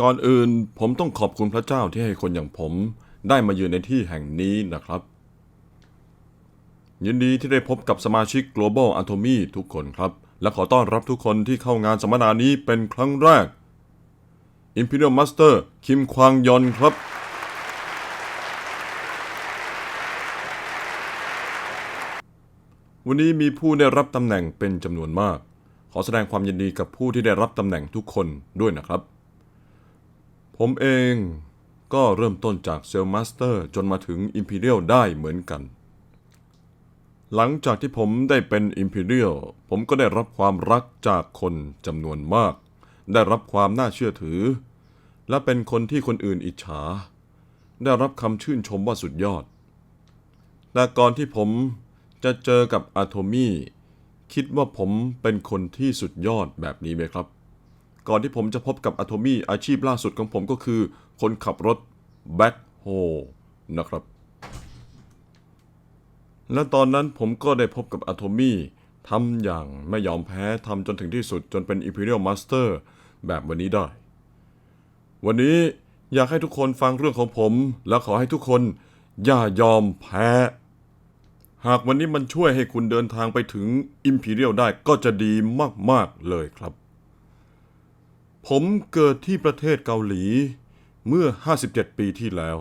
ก่อนอื่นผมต้องขอบคุณพระเจ้าที่ให้คนอย่างผมได้มาอยืนในที่แห่งนี้นะครับ ยินดีที่ได้พบกับสมาชิก Global Atomy ทุกคนครับ และขอต้อนรับทุกคนที่เข้างานสัมมนานี้เป็นครั้งแรก Imperial Master คิมควางยอนครับ วันนี้มีผู้ได้รับตำแหน่งเป็นจำนวนมาก ขอแสดงความยินดีกับผู้ที่ได้รับตำแหน่งทุกคนด้วยนะครับ ผมเองก็เริ่มต้นจากเซลล์มาสเตอร์จนมาถึง Imperial ได้เหมือนกัน หลังจากที่ผมได้เป็น Imperial ผมก็ได้รับความรักจากคนจำนวนมาก ได้รับความน่าเชื่อถือ และเป็นคนที่คนอื่นอิจฉา ได้รับคำชื่นชมว่าสุดยอดแต่ก่อนที่ผมจะเจอกับอะโทมี่คิดว่าผมเป็นคนที่สุดยอดแบบนี้ไหมครับ ก่อนที่ผมจะพบกับอะโทมี่อาชีพล่าสุดของผมก็คือ คนขับรถแบ็คโฮนะครับ และตอนนั้นผมก็ได้พบกับอะโทมี่ทำอย่างไม่ยอมแพ้ทำจนถึงที่สุดจนเป็น Imperial Master แบบวันนี้ได้ วันนี้อยากให้ทุกคนฟังเรื่องของผม และขอให้ทุกคนอย่ายอมแพ้ หากวันนี้มันช่วยให้คุณเดินทางไปถึง Imperial ได้ก็จะดีมาก ๆ เลยครับ ผมเกิดที่ประเทศเกาหลีเมื่อ 57 ปีที่แล้ว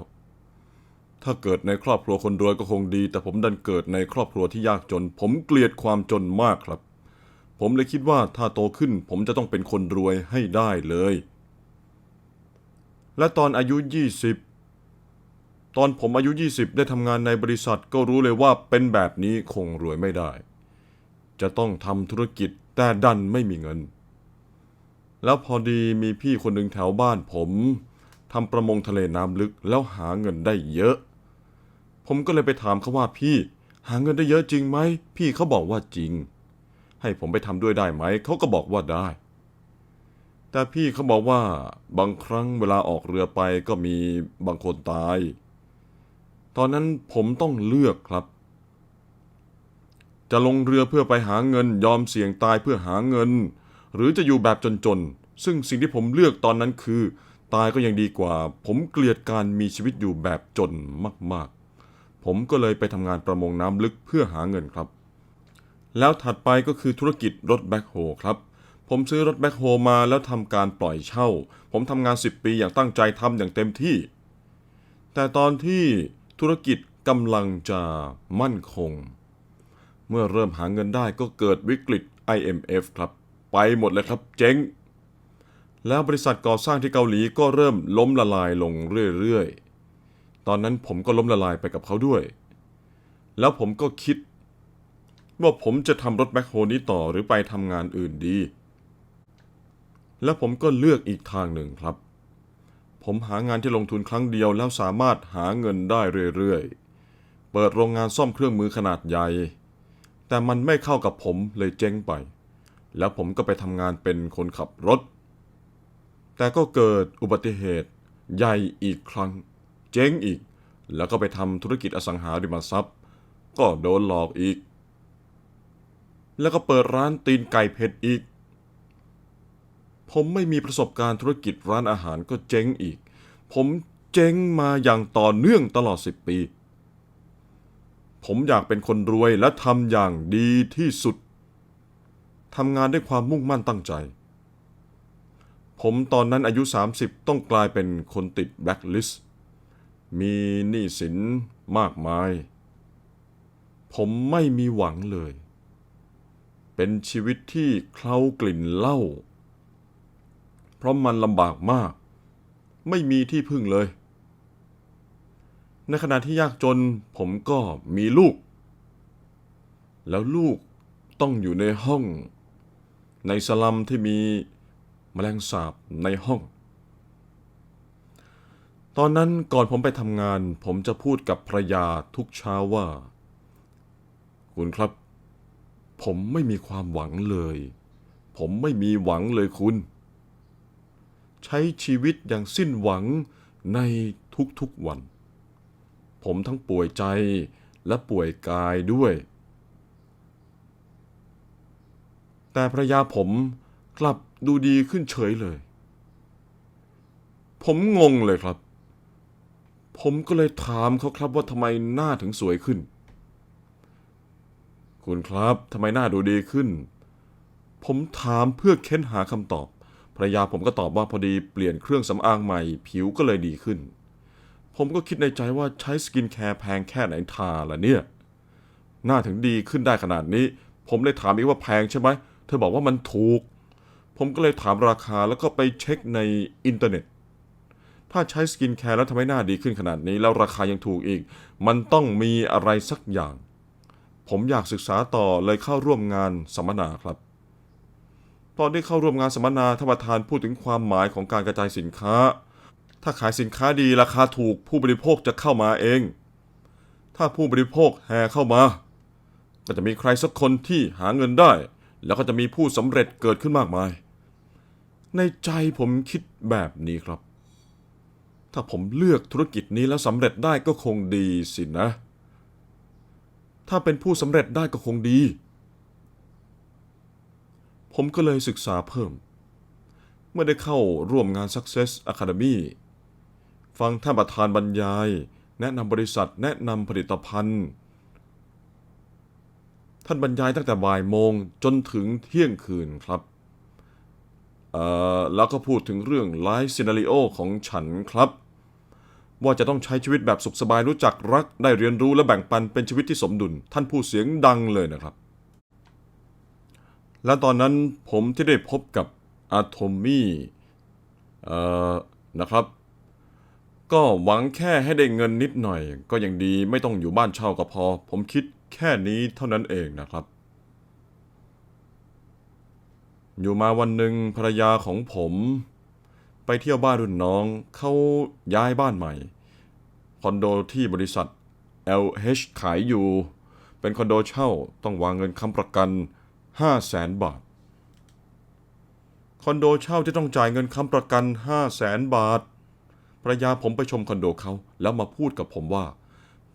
ถ้าเกิดในครอบครัวคนรวยก็คงดี แต่ผมดันเกิดในครอบครัวที่ยากจน ผมเกลียดความจนมากครับ ผมเลยคิดว่าถ้าโตขึ้น ผมจะต้องเป็นคนรวยให้ได้เลย และตอนอายุ 20 ตอนผมอายุ 20 ได้ทำงานในบริษัทก็รู้เลยว่าเป็นแบบนี้คงรวยไม่ได้ จะต้องทำธุรกิจแต่ดันไม่มีเงิน แล้วพอดีมีพี่คนหนึ่งแถวบ้านผมทำประมงทะเลน้ำลึกแล้วหาเงินได้เยอะ ผมก็เลยไปถามเขาว่าพี่ หาเงินได้เยอะจริงไหม พี่เขาบอกว่าจริง ให้ผมไปทำด้วยได้ไหม เขาก็บอกว่าได้ แต่พี่เขาบอกว่าบางครั้งเวลาออกเรือไปก็มีบางคนตาย ตอนนั้นผมต้องเลือกครับ จะลงเรือเพื่อไปหาเงินยอมเสี่ยงตายเพื่อหาเงิน หรือจะอยู่แบบจนๆ ซึ่งสิ่งที่ผมเลือกตอนนั้นคือ ตายก็ยังดีกว่า ผมเกลียดการมีชีวิตอยู่แบบจนมากๆ ผมก็เลยไปทำงานประมงน้ำลึกเพื่อหาเงินครับ แล้วถัดไปก็คือธุรกิจรถแบ็คโฮครับ ผมซื้อรถแบ็คโฮมาแล้วทำการปล่อยเช่า ผมทำงาน 10 ปีอย่างตั้งใจทำอย่างเต็มที่ แต่ตอนที่ธุรกิจกำลังจะมั่นคง เมื่อเริ่มหาเงินได้ก็เกิดวิกฤต IMF ครับ ไปหมดเลยครับเจ๊ง แล้วบริษัทก่อสร้างที่เกาหลีก็เริ่มล้มละลายลงเรื่อยๆ ตอนนั้นผมก็ล้มละลายไปกับเขาด้วย แล้วผมก็คิด ว่าผมจะทำรถแบ็คโฮนี้ต่อหรือไปทำงานอื่นดี แล้วผมก็เลือกอีกทางหนึ่งครับ ผมหางานที่ลงทุนครั้งเดียวแล้วสามารถหาเงินได้เรื่อยๆ เปิดโรงงานซ่อมเครื่องมือขนาดใหญ่ แต่มันไม่เข้ากับผมเลยเจ๊งไป แล้วผมก็ไปทำงานเป็นคนขับรถ แต่ก็เกิดอุบัติเหตุใหญ่อีกครั้ง เจ๊งอีก แล้วก็ไปทำธุรกิจอสังหาริมทรัพย์ ก็โดนหลอกอีก แล้วก็เปิดร้านตีนไก่เผ็ดอีก ผมไม่มีประสบการณ์ธุรกิจร้านอาหารก็เจ๊งอีก ผมเจ๊งมาอย่างต่อเนื่องตลอด10ปี ผมอยากเป็นคนรวยและทำอย่างดีที่สุด ทำงานด้วยความมุ่งมั่นตั้งใจ ผมตอนนั้นอายุ 30 ต้องกลายเป็นคนติดแบล็คลิสต์ มีหนี้สินมากมาย ผมไม่มีหวังเลย เป็นชีวิตที่เคล้ากลิ่นเหล้า เพราะมันลำบากมาก ไม่มีที่พึ่งเลย ในขณะที่ยากจนผมก็มีลูก แล้วลูกต้องอยู่ในห้อง ในสลัมที่มีแมลงสาบในห้อง ตอนนั้นก่อนผมไปทำงาน ผมจะพูดกับภรรยาทุกเช้าว่า คุณครับ ผมไม่มีความหวังเลย ผมไม่มีหวังเลยคุณ ใช้ชีวิตอย่างสิ้นหวังในทุกๆวัน ผมทั้งป่วยใจและป่วยกายด้วย แต่ภรรยาผมกลับดูดีขึ้นเฉยเลย ผมงงเลยครับ ผมก็เลยถามเขาครับว่าทำไมหน้าถึงสวยขึ้น คุณครับทำไมหน้าดูดีขึ้น ผมถามเพื่อเค้นหาคำตอบภรรยาผมก็ตอบว่าพอดีเปลี่ยนเครื่องสำอางใหม่ ผิวก็เลยดีขึ้น ผมก็คิดในใจว่าใช้สกินแคร์แพงแค่ไหนทาล่ะเนี่ย หน้าถึงดีขึ้นได้ขนาดนี้ ผมเลยถามอีกว่าแพงใช่ไหม ธอบอกว่ามันถูก ผมก็เลยถามราคาแล้วก็ไปเช็คในอินเทอร์เน็ต ถ้าใช้สกินแคร์แล้วทำให้หน้าดีขึ้นขนาดนี้ แล้วราคายังถูกอีก มันต้องมีอะไรสักอย่าง ผมอยากศึกษาต่อเลยเข้าร่วมงานสัมมนาครับ ตอนที่เข้าร่วมงานสัมมนาท่านประธานพูดถึงความหมายของการกระจายสินค้า ถ้าขายสินค้าดีราคาถูกผู้บริโภคจะเข้ามาเอง ถ้าผู้บริโภคแห่เข้ามา ก็จะมีใครสักคนที่หาเงินได้ แล้วก็จะมีผู้สำเร็จเกิดขึ้นมากมาย ในใจผมคิดแบบนี้ครับ ถ้าผมเลือกธุรกิจนี้แล้วสำเร็จได้ก็คงดีสินะ ถ้าเป็นผู้สำเร็จได้ก็คงดี ผมก็เลยศึกษาเพิ่ม เมื่อได้เข้าร่วมงาน Success Academy ฟังท่านประธานบรรยาย แนะนำบริษัทแนะนำผลิตภัณฑ์ ท่านบรรยายตั้งแต่บ่ายโมงจนถึงเที่ยงคืนครับเอ่อแล้วก็พูดถึงเรื่องไลฟ์ซีนารีโอของฉันครับ ว่าจะต้องใช้ชีวิตแบบสุขสบายรู้จักรักได้เรียนรู้และแบ่งปันเป็นชีวิตที่สมดุล ท่านผู้เสียงดังเลยนะครับ และตอนนั้นผมที่ได้พบกับอะโทมี่เอ่อนะครับ ก็หวังแค่ให้ได้เงินนิดหน่อย ก็ยังดีไม่ต้องอยู่บ้านเช่าก็พอ ผมคิด แค่นี้เท่านั้นเองนะครับ อยู่มาวันหนึ่งภรรยาของผม ไปเที่ยวบ้านรุ่นน้องเขาย้ายบ้านใหม่ คอนโดที่บริษัท LH ขายอยู่ เป็นคอนโดเช่าต้องวางเงินค้ำประกัน 5 0 0แสนบาท คอนโดเช่าที่ต้องจ่ายเงินค้ำประกัน 5 0 0แสนบาทภรรยาผมไปชมคอนโดเขาแล้วมาพูดกับผมว่า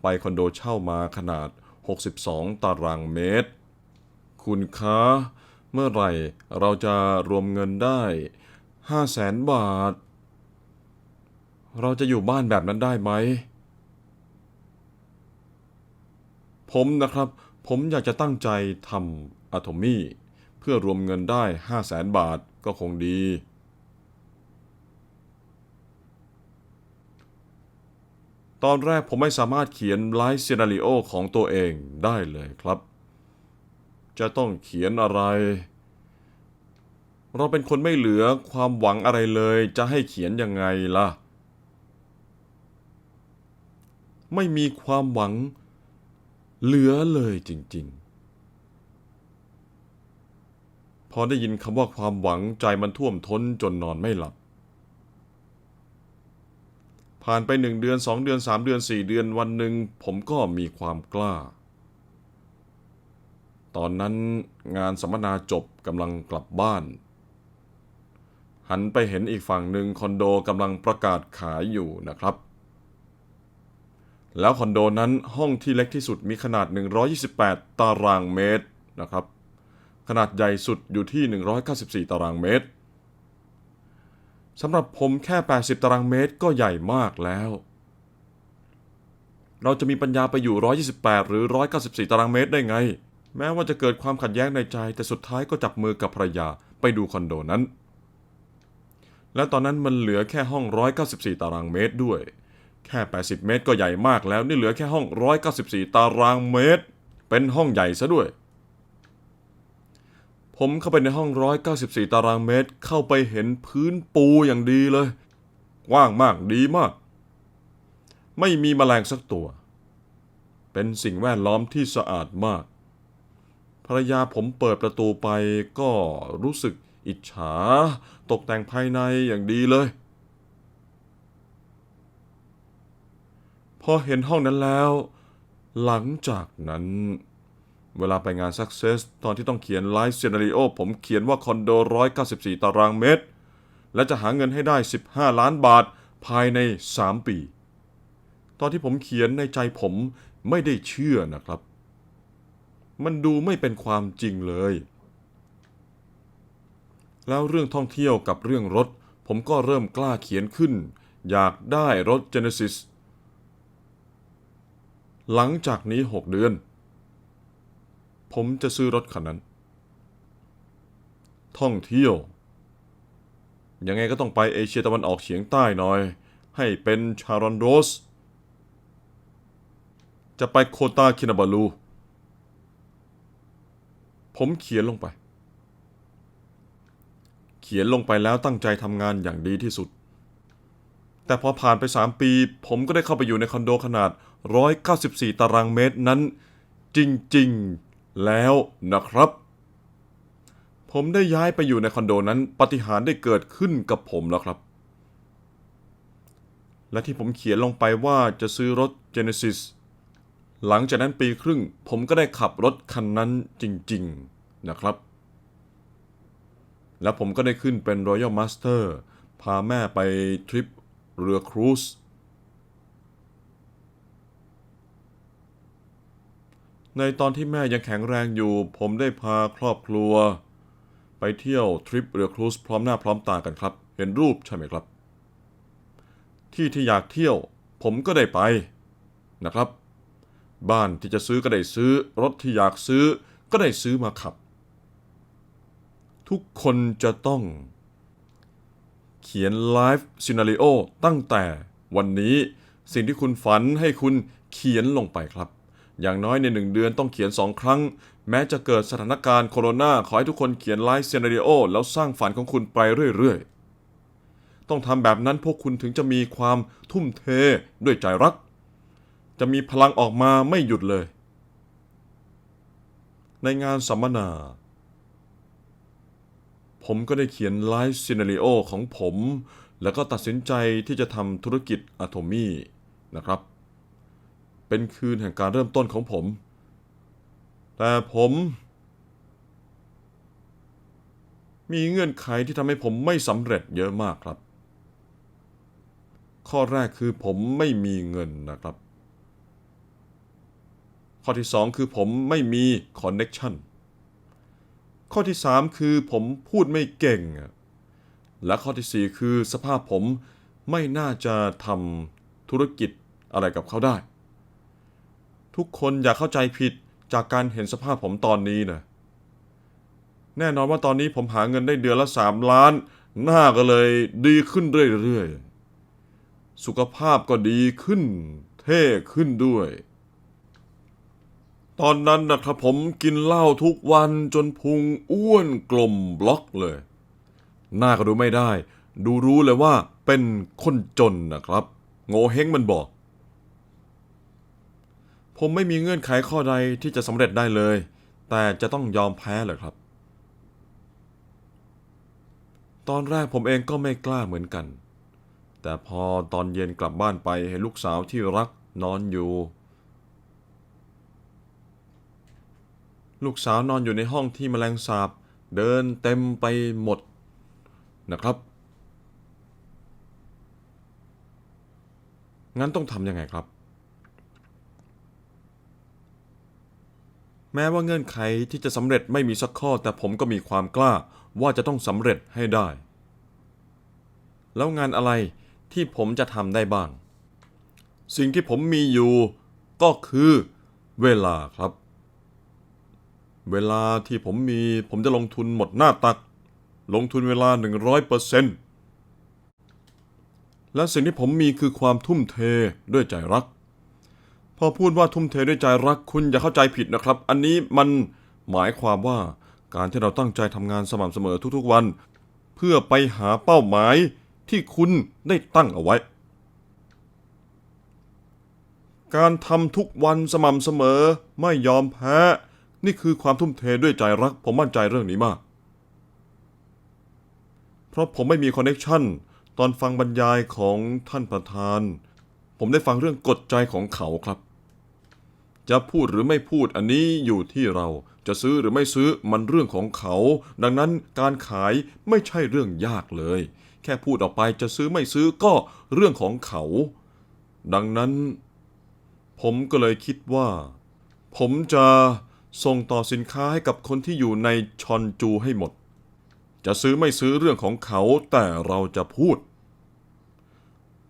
ไปคอนโดเช่ามาขนาด 62 ตารางเมตร คุณคะเมื่อไหร่เราจะรวมเงินได้5 0 0แสนบาท เราจะอยู่บ้านแบบนั้นได้ไหม ผมนะครับ ผมอยากจะตั้งใจทำอะโทมี่ เพื่อรวมเงินได้5 0 0แสนบาทก็คงดี ตอนแรกผมไม่สามารถเขียนไลฟ์ซีนารีโอของตัวเองได้เลยครับ จะต้องเขียนอะไร เราเป็นคนไม่เหลือความหวังอะไรเลย จะให้เขียนยังไงล่ะ ไม่มีความหวังเหลือเลยจริง ๆ พอได้ยินคำว่าความหวังใจมันท่วมท้นจนนอนไม่หลับ ผ่านไปหนึ่งเดือนสองเดือนสามเดือนสี่เดือนวันหนึ่งผมก็มีความกล้า ตอนนั้นงานสัมมนาจบกำลังกลับบ้าน หันไปเห็นอีกฝั่งหนึ่งคอนโดกำลังประกาศขายอยู่นะครับ แล้วคอนโดนั้นห้องที่เล็กที่สุดมีขนาด 128 ตารางเมตรนะครับ ขนาดใหญ่สุดอยู่ที่ 194 ตารางเมตร สำหรับผมแค่ 80 ตารางเมตรก็ใหญ่มากแล้ว เราจะมีปัญญาไปอยู่ 128 หรือ 194 ตารางเมตรได้ไง แม้ว่าจะเกิดความขัดแย้งในใจ แต่สุดท้ายก็จับมือกับภรรยาไปดูคอนโดนั้น และตอนนั้นมันเหลือแค่ห้อง 194 ตารางเมตรด้วย แค่ 80 เมตรก็ใหญ่มากแล้ว นี่เหลือแค่ห้อง 194 ตารางเมตร เป็นห้องใหญ่ซะด้วย ผมเข้าไปในห้อง194ตารางเมตร เข้าไปเห็นพื้นปูอย่างดีเลย กว้างมากดีมาก ไม่มีแมลงสักตัว เป็นสิ่งแวดล้อมที่สะอาดมาก ภรรยาผมเปิดประตูไปก็รู้สึกอิจฉา ตกแต่งภายในอย่างดีเลย พอเห็นห้องนั้นแล้ว หลังจากนั้น เวลาไปงาน Success ตอนที่ต้องเขียนไลฟ์ซีนารีโอผมเขียนว่าคอนโด 194 ตารางเมตร และจะหาเงินให้ได้ 15 ล้านบาทภายใน 3 ปี ตอนที่ผมเขียนในใจผมไม่ได้เชื่อนะครับ มันดูไม่เป็นความจริงเลย แล้วเรื่องท่องเที่ยวกับเรื่องรถ ผมก็เริ่มกล้าเขียนขึ้น อยากได้รถ Genesis หลังจากนี้ 6 เดือน ผมจะซื้อรถคันนั้น ท่องเที่ยว ยังไงก็ต้องไปเอเชียตะวันออกเฉียงใต้หน่อย ให้เป็นชารอนโรสจะไปโคตาคินาบาลู ผมเขียนลงไป เขียนลงไปแล้วตั้งใจทำงานอย่างดีที่สุด แต่พอผ่านไป 3 ปี ผมก็ได้เข้าไปอยู่ในคอนโดขนาด 194 ตารางเมตรนั้น จริง ๆ แล้วนะครับ ผมได้ย้ายไปอยู่ในคอนโดนั้นปาฏิหารย์ได้เกิดขึ้นกับผมแล้วครับ และที่ผมเขียนลงไปว่าจะซื้อรถ Genesis หลังจากนั้นปีครึ่ง ผมก็ได้ขับรถคันนั้นจริง ๆนะครับ แล้วผมก็ได้ขึ้นเป็น Royal Master พาแม่ไปทริปเรือครูซ ในตอนที่แม่ยังแข็งแรงอยู่ ผมได้พาครอบครัว ไปเที่ยวทริปเรือครูซพร้อมหน้าพร้อมตากันครับ เห็นรูปใช่ไหมครับ ที่ที่อยากเที่ยว ผมก็ได้ไปนะครับ บ้านที่จะซื้อก็ได้ซื้อ รถที่อยากซื้อก็ได้ซื้อมาขับ ทุกคนจะต้อง เขียนไลฟ์ซีนารีโอตั้งแต่วันนี้สิ่งที่คุณฝันให้คุณเขียนลงไปครับ อย่างน้อยในหนึ่งเดือนต้องเขียนสองครั้ง แม้จะเกิดสถานการณ์โควิดขอให้ทุกคนเขียนไลฟ์เซนารีโอแล้วสร้างฝันของคุณไปเรื่อยๆ ต้องทำแบบนั้นพวกคุณถึงจะมีความทุ่มเทด้วยใจรัก จะมีพลังออกมาไม่หยุดเลย ในงานสัมมนา ผมก็ได้เขียนไลฟ์ซีนารีโอของผม แล้วก็ตัดสินใจที่จะทำธุรกิจอะโทมี่นะครับ เป็นคืนแห่งการเริ่มต้นของผม แต่ผม มีเงื่อนไขที่ทำให้ผมไม่สำเร็จเยอะมากครับ ข้อแรกคือผมไม่มีเงินนะครับ ข้อที่สองคือผมไม่มีคอนเน็กชันข้อที่3คือผมพูดไม่เก่ง และข้อที่สี่คือสภาพผมไม่น่าจะทำธุรกิจอะไรกับเขาได้ ทุกคนอย่าเข้าใจผิดจากการเห็นสภาพผมตอนนี้นะแน่นอนว่าตอนนี้ผมหาเงินได้เดือนละ3ล้าน หน้าก็เลยดีขึ้นเรื่อยๆ สุขภาพก็ดีขึ้น เท่ขึ้นด้วย ตอนนั้นนะครับผมกินเหล้าทุกวันจนพุงอ้วนกลมบล็อกเลย หน้าก็ดูไม่ได้ ดูรู้เลยว่าเป็นคนจนนะครับ โง่เฮงมันบอก ผมไม่มีเงื่อนไขข้อใดที่จะสำเร็จได้เลย แต่จะต้องยอมแพ้เลยครับ ตอนแรกผมเองก็ไม่กล้าเหมือนกัน แต่พอตอนเย็นกลับบ้านไปเห็นลูกสาวที่รักนอนอยู่ ลูกสาวนอนอยู่ในห้องที่แมลงสาบเดินเต็มไปหมดนะครับ งั้นต้องทำยังไงครับ แม้ว่าเงื่อนไขที่จะสำเร็จไม่มีสักข้อ แต่ผมก็มีความกล้าว่าจะต้องสำเร็จให้ได้ แล้วงานอะไรที่ผมจะทำได้บ้าง สิ่งที่ผมมีอยู่ก็คือเวลาครับ เวลาที่ผมมีผมจะลงทุนหมดหน้าตัก ลงทุนเวลา 100%และสิ่งที่ผมมีคือความทุ่มเทด้วยใจรัก พอพูดว่าทุ่มเทด้วยใจรักคุณอย่าเข้าใจผิดนะครับ อันนี้มันหมายความว่าการที่เราตั้งใจทำงานสม่ำเสมอทุกๆวัน เพื่อไปหาเป้าหมายที่คุณได้ตั้งเอาไว้ การทำทุกวันสม่ำเสมอไม่ยอมแพ้นี่คือความทุ่มเทด้วยใจรัก ผมมั่นใจเรื่องนี้มาก เพราะผมไม่มีคอนเน็ชันตอนฟังบรรยายของท่านประธาน ผมได้ฟังเรื่องกฎใจของเขาครับ จะพูดหรือไม่พูดอันนี้อยู่ที่เรา จะซื้อหรือไม่ซื้อมันเรื่องของเขา ดังนั้นการขายไม่ใช่เรื่องยากเลย แค่พูดออกไปจะซื้อไม่ซื้อก็เรื่องของเขา ดังนั้น ผมก็เลยคิดว่า ผมจะส่งต่อสินค้าให้กับคนที่อยู่ในชอนจูให้หมด จะซื้อไม่ซื้อเรื่องของเขาแต่เราจะพูด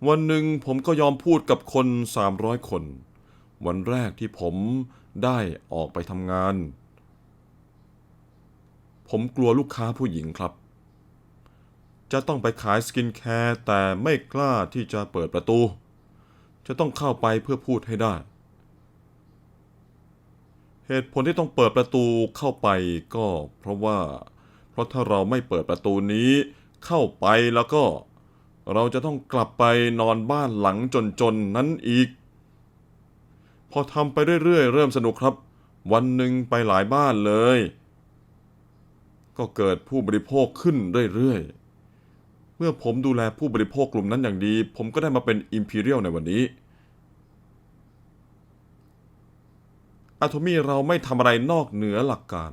วันหนึ่งผมก็ยอมพูดกับคน 300 คน วันแรกที่ผมได้ออกไปทำงาน ผมกลัวลูกค้าผู้หญิงครับ จะต้องไปขายสกินแคร์แต่ไม่กล้าที่จะเปิดประตู จะต้องเข้าไปเพื่อพูดให้ได้ เหตุผลที่ต้องเปิดประตูเข้าไปก็เพราะว่า เพราะถ้าเราไม่เปิดประตูนี้เข้าไปแล้วก็ เราจะต้องกลับไปนอนบ้านหลังจนๆนั้นอีก อทำไปเรื่อยๆ เริ่มสนุกครับ วันหนึ่งไปหลายบ้านเลย ก็เกิดผู้บริโภคขึ้นเรื่อยๆ เมื่อผมดูแลผู้บริโภคกลุ่มนั้นอย่างดี ผมก็ได้มาเป็น Imperial ในวันนี้อะโทมี่เราไม่ทำอะไรนอกเหนือหลักการ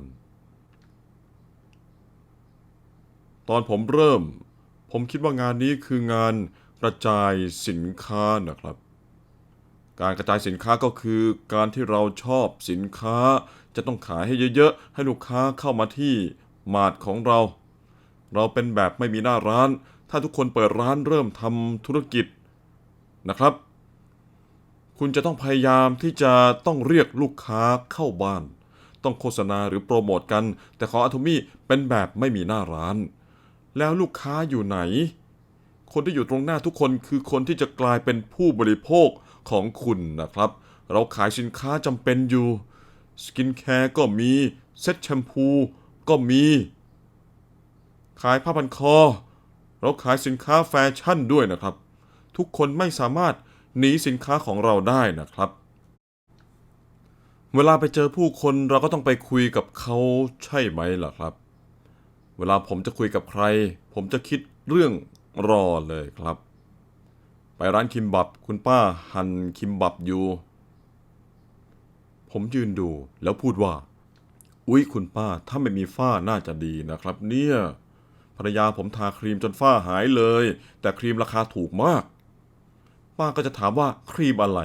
ตอนผมเริ่ม ผมคิดว่างานนี้คืองานกระจายสินค้านะครับ การกระจายสินค้าก็คือการที่เราชอบสินค้า จะต้องขายให้เยอะๆ ให้ลูกค้าเข้ามาที่มาดของเรา เราเป็นแบบไม่มีหน้าร้าน ถ้าทุกคนเปิดร้านเริ่มทำธุรกิจนะครับ คุณจะต้องพยายามที่จะต้องเรียกลูกค้าเข้าบ้าน ต้องโฆษณาหรือโปรโมทกัน แต่ของอะโทมี่เป็นแบบไม่มีหน้าร้าน แล้วลูกค้าอยู่ไหน คนที่อยู่ตรงหน้าทุกคนคือคนที่จะกลายเป็นผู้บริโภค ของคุณนะครับ เราขายสินค้าจำเป็นอยู่ สกินแคร์ก็มี เซ็ตแชมพูก็มี ขายผ้าพันคอ เราขายสินค้าแฟชั่นด้วยนะครับ ทุกคนไม่สามารถหนีสินค้าของเราได้นะครับ เวลาไปเจอผู้คนเราก็ต้องไปคุยกับเขาใช่ไหมล่ะครับ เวลาผมจะคุยกับใคร ผมจะคิดเรื่องรอเลยครับ ไปร้านคิมบับ คุณป้าหั่นคิมบับอยู่ ผมยืนดูแล้วพูดว่า อุ๊ยคุณป้าถ้าไม่มีฝ้าน่าจะดีนะครับ เนี่ยภรรยาผมทาครีมจนฝ้าหายเลย แต่ครีมราคาถูกมาก ป้าก็จะถามว่าครีมอะไร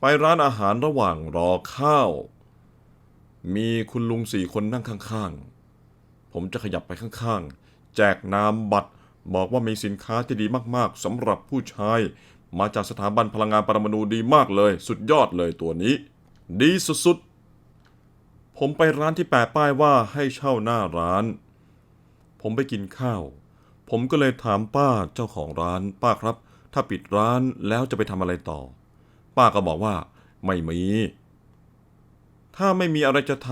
ไปร้านอาหารระหว่างรอข้าว มีคุณลุงสี่คนนั่งข้างๆ ผมจะขยับไปข้างๆ แจกนามบัตร บอกว่ามีสินค้าที่ดีมากๆสำหรับผู้ชาย มาจากสถาบันพลังงานปรมาณูดีมากเลย สุดยอดเลยตัวนี้ ดีสุดๆ ผมไปร้านที่แปะป้ายว่าให้เช่าหน้าร้าน ผมไปกินข้าว ผมก็เลยถามป้าเจ้าของร้าน ป้าครับ ถ้าปิดร้านแล้วจะไปทำอะไรต่อ ป้าก็บอกว่า ไม่มี ถ้าไม่มีอะไรจะท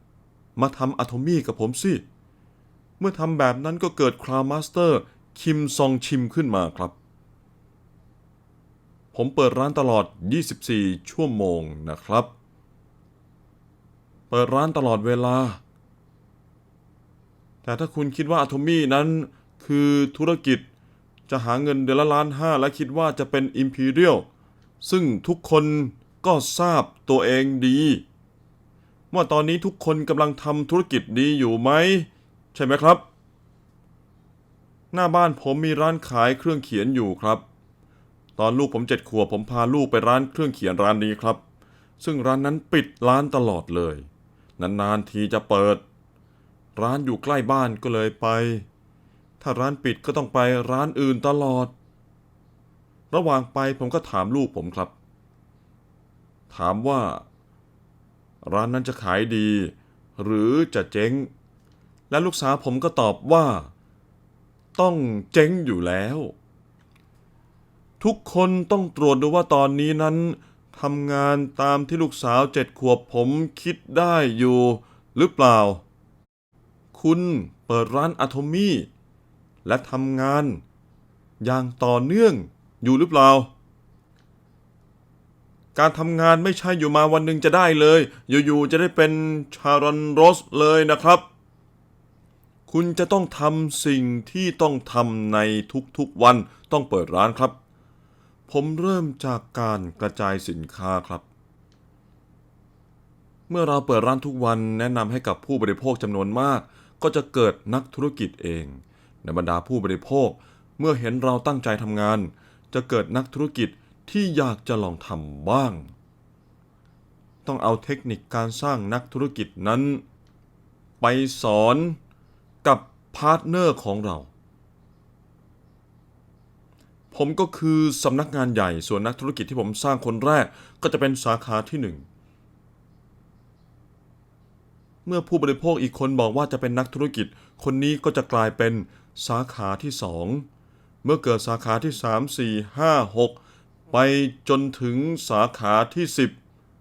ำมาทำอะโทมี่กับผมสิ เมื่อทำแบบนั้นก็เกิดคราวมาสเตอร์ คิมซองชิมขึ้นมาครับ ผมเปิดร้านตลอด 24 ชั่วโมงนะครับ เปิดร้านตลอดเวลา แต่ถ้าคุณคิดว่าอะโทมี่นั้นคือธุรกิจจะหาเงินเดือนละล้านห้าและคิดว่าจะเป็น Imperial ซึ่งทุกคนก็ทราบตัวเองดี ว่าตอนนี้ทุกคนกำลังทำธุรกิจดีอยู่ไหม ใช่ไหมครับ หน้าบ้านผมมีร้านขายเครื่องเขียนอยู่ครับ ตอนลูกผมเจ็ดขวบผมพาลูกไปร้านเครื่องเขียนร้านนี้ครับ ซึ่งร้านนั้นปิดร้านตลอดเลย นานๆทีจะเปิด ร้านอยู่ใกล้บ้านก็เลยไป ถ้าร้านปิดก็ต้องไปร้านอื่นตลอด ระหว่างไปผมก็ถามลูกผมครับ ถามว่า ร้านนั้นจะขายดี หรือจะเจ๊ง และลูกสาวผมก็ตอบว่า ต้องเจ๊งอยู่แล้ว ทุกคนต้องตรวจดูว่าตอนนี้นั้นทำงานตามที่ลูกสาวเจ็ดขวบผมคิดได้อยู่ หรือเปล่า คุณเปิดร้านอะโทมี่และทำงาน อย่างต่อเนื่องอยู่หรือเปล่า การทำงานไม่ใช่อยู่มาวันหนึ่งจะได้เลย อยู่ๆจะได้เป็นชารอนโรสเลยนะครับ คุณจะต้องทำสิ่งที่ต้องทำในทุกๆวันต้องเปิดร้านครับ ผมเริ่มจากการกระจายสินค้าครับ เมื่อเราเปิดร้านทุกวันแนะนำให้กับผู้บริโภคจำนวนมาก ก็จะเกิดนักธุรกิจเอง ในบรรดาผู้บริโภค เมื่อเห็นเราตั้งใจทำงาน จะเกิดนักธุรกิจที่อยากจะลองทำบ้าง ต้องเอาเทคนิคการสร้างนักธุรกิจนั้น ไปสอน กับพาร์ทเนอร์ของเรา ผมก็คือสำนักงานใหญ่ส่วนนักธุรกิจที่ผมสร้างคนแรกก็จะเป็นสาขาที่หนึ่งเมื่อผู้บริโภคอีกคนบอกว่าจะเป็นนักธุรกิจ คนนี้ก็จะกลายเป็นสาขาที่สองเมื่อเกิดสาขาที่ 3 4 5 6 ไปจนถึงสาขาที่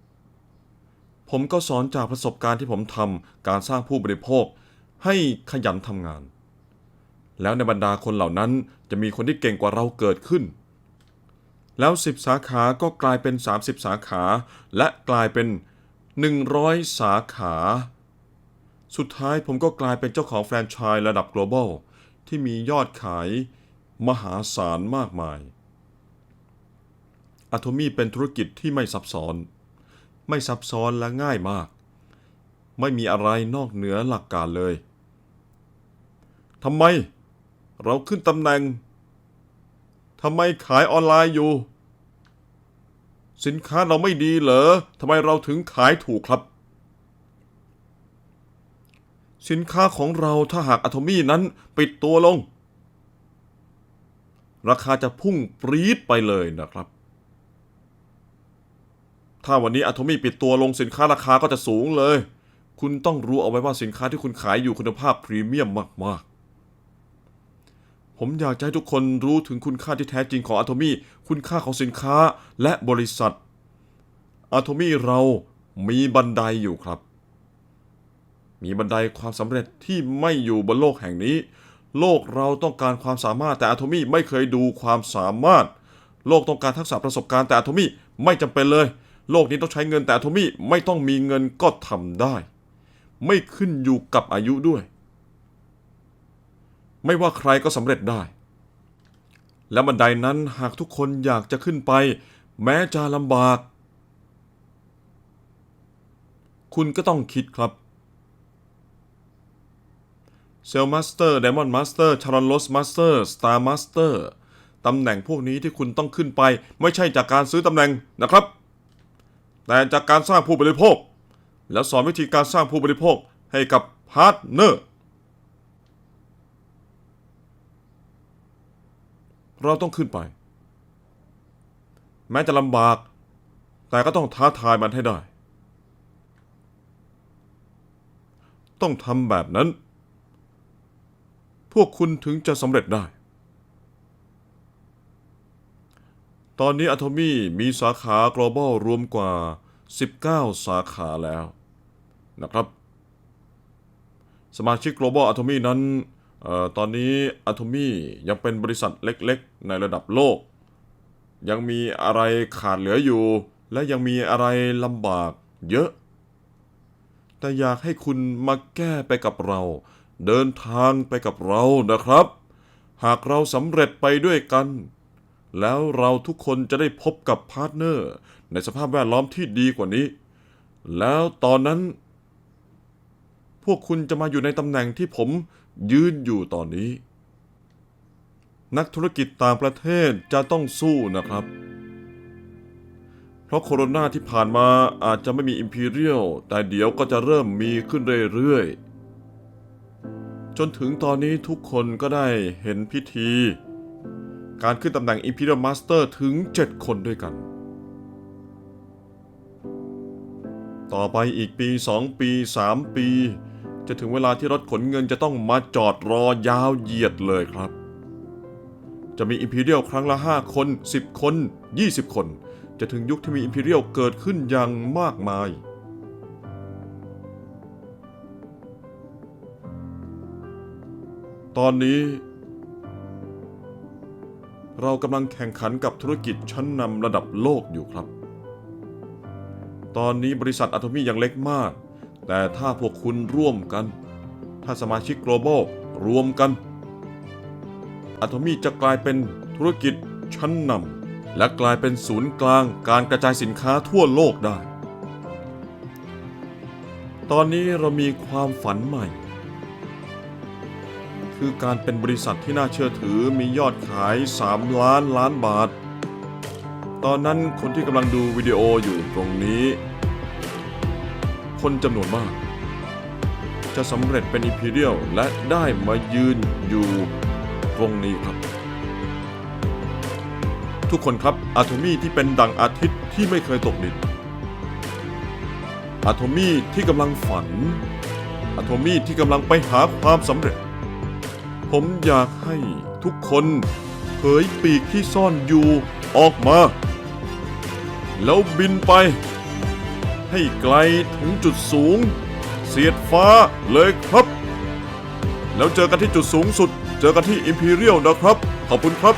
10 ผมก็สอนจากประสบการณ์ที่ผมทำการสร้างผู้บริโภค ให้ขยันทำงาน แล้วในบรรดาคนเหล่านั้นจะมีคนที่เก่งกว่าเราเกิดขึ้น แล้ว 10 สาขาก็กลายเป็น 30 สาขา และกลายเป็น 100 สาขา สุดท้ายผมก็กลายเป็นเจ้าของแฟรนไชส์ระดับ global ที่มียอดขายมหาศาลมากมาย a t o m y เป็นธุรกิจที่ไม่ซับซ้อน ไม่ซับซ้อนและง่ายมาก ไม่มีอะไรนอกเหนือหลักการเลย ทำไม เราขึ้นตำแหน่งทำไมขายออนไลน์อยู่ สินค้าเราไม่ดีเหรอทำไมเราถึงขายถูกครับ สินค้าของเราถ้าหากอะโทมี่นั้นปิดตัวลง ราคาจะพุ่งปรี๊ดไปเลยนะครับ ถ้าวันนี้อะโทมี่ปิดตัวลงสินค้าราคาก็จะสูงเลย คุณต้องรู้เอาไว้ว่าสินค้าที่คุณขายอยู่คุณภาพพรีเมียมมากๆ ผมอยากจะให้ทุกคนรู้ถึงคุณค่าที่แท้จริงของอะโทมี่ คุณค่าของสินค้าและบริษัทอะโทมี่เรามีบันไดอยู่ครับ มีบันไดความสำเร็จที่ไม่อยู่บนโลกแห่งนี้ โลกเราต้องการความสามารถแต่อะโทมี่ไม่เคยดูความสามารถ โลกต้องการทักษะประสบการณ์แต่อะโทมี่ไม่จำเป็นเลย โลกนี้ต้องใช้เงินแต่อะโทมี่ไม่ต้องมีเงินก็ทำได้ ไม่ขึ้นอยู่กับอายุด้วย ไม่ว่าใครก็สำเร็จได้ และบันไดนั้นหากทุกคนอยากจะขึ้นไป แม้จะลำบาก คุณก็ต้องคิดครับเซลมาสเตอร์ไดมอนด์มาสเตอร์ชารอนลสมาสเตอร์สตาร์มาสเตอร์ตำแหน่งพวกนี้ที่คุณต้องขึ้นไป ไม่ใช่จากการซื้อตำแหน่งนะครับ แต่จากการสร้างผู้บริโภค แล้วสอนวิธีการสร้างผู้บริโภคให้กับพาร์ทเนอร์ เราต้องขึ้นไป แม้จะลำบาก แต่ก็ต้องท้าทายมันให้ได้ ต้องทำแบบนั้น พวกคุณถึงจะสำเร็จได้ ตอนนี้ Atomy มีสาขา global รวมกว่า 19 สาขาแล้วนะครับ สมาชิก global Atomy นั้น ออตอนนี้ Atomy ยังเป็นบริษัทเล็กๆ ในระดับโลก ยังมีอะไรขาดเหลืออยู่ และยังมีอะไรลำบากเยอะ แต่อยากให้คุณมาแก้ไปกับเรา เดินทางไปกับเรานะครับ หากเราสำเร็จไปด้วยกัน แล้วเราทุกคนจะได้พบกับพาร์ทเนอร์ ในสภาพแวดล้อมที่ดีกว่านี้ แล้วตอนนั้น พวกคุณจะมาอยู่ในตำแหน่งที่ผม ยืนอยู่ตอนนี้ นักธุรกิจต่างประเทศจะต้องสู้นะครับ เพราะโคโรนาที่ผ่านมาอาจจะไม่มี Imperial แต่เดี๋ยวก็จะเริ่มมีขึ้นเรื่อยๆ จนถึงตอนนี้ทุกคนก็ได้เห็นพิธี การขึ้นตำแหน่ง Imperial Master ถึง 7 คนด้วยกันต่อไปอีกปี 2 ปี 3 ปี จะถึงเวลาที่รถขนเงินจะต้องมาจอดรอยาวเหยียดเลยครับ จะมี Imperial ครั้งละ 5 คน 10 คน 20 คน จะถึงยุคที่มี Imperial เกิดขึ้นอย่างมากมาย ตอนนี้ เรากำลังแข่งขันกับธุรกิจชั้นนำระดับโลกอยู่ครับ ตอนนี้บริษัทอะโทมี่ยังเล็กมาก แต่ถ้าพวกคุณร่วมกัน ถ้าสมาชิก global รวมกันอะโทมี่จะกลายเป็นธุรกิจชั้นนำและกลายเป็นศูนย์กลางการกระจายสินค้าทั่วโลกได้ ตอนนี้เรามีความฝันใหม่ คือการเป็นบริษัทที่น่าเชื่อถือมียอดขาย 3 ล้านล้านบาท ตอนนั้นคนที่กำลังดูวิดีโออยู่ตรงนี้ คนจำนวนมาก จะสำเร็จเป็นอิมพีเรียลและได้มายืนอยู่ตรงนี้ครับ ทุกคนครับอะโทมี่ที่เป็นดังอาทิตย์ที่ไม่เคยตกดินอะโทมี่ที่กำลังฝันอะโทมี่ที่กำลังไปหาความสำเร็จ ผมอยากให้ทุกคนเผยปีกที่ซ่อนอยู่ออกมา แล้วบินไป ให้ไกลถึงจุดสูง เสียดฟ้าเลยครับ แล้วเจอกันที่จุดสูงสุด เจอกันที่อิมพีเรียลนะครับ ขอบคุณครับ